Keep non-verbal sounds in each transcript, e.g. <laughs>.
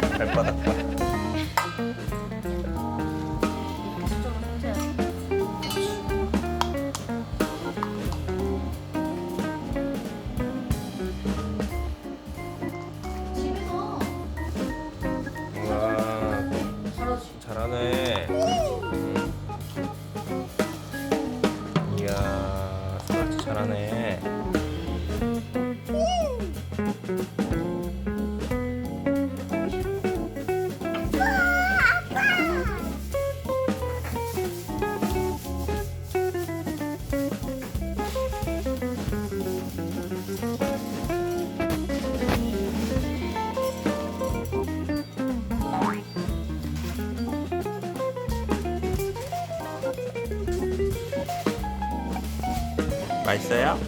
발바닥 봐. 집에서 잘하네. 음. 이야, 사라지 잘하네. 맛있어요?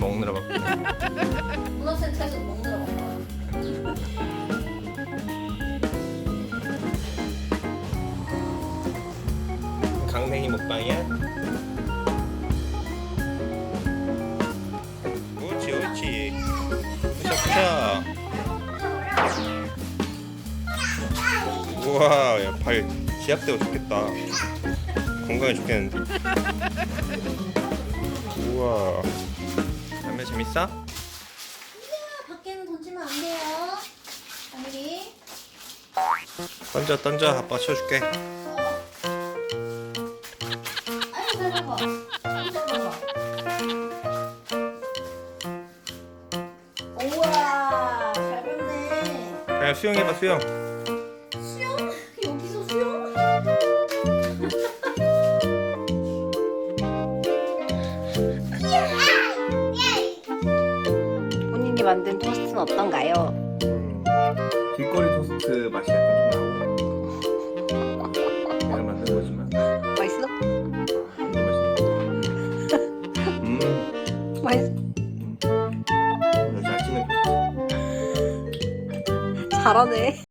먹느라 바쁘네. 문어센터에서 먹느라 바빠. 강냉이 먹방이야? 옳지 푸셔푸셔 우와 야, 발 지압되고 좋겠다 건강에 좋겠는데 우와 담배 재밌어? 밖에는 던지면 안 돼요. 아미리. 던져 던져 아빠 쳐줄게 아유 잘 봐봐. 잘 봐봐. 우와 잘 봤네. 그냥 수영해봐 수영 수영? 여기서 수영? <laughs> <laughs> 본인이 만든 토스트는 어떤가요? 음, 길거리 토스트 맛이 약간 좀 잘하네.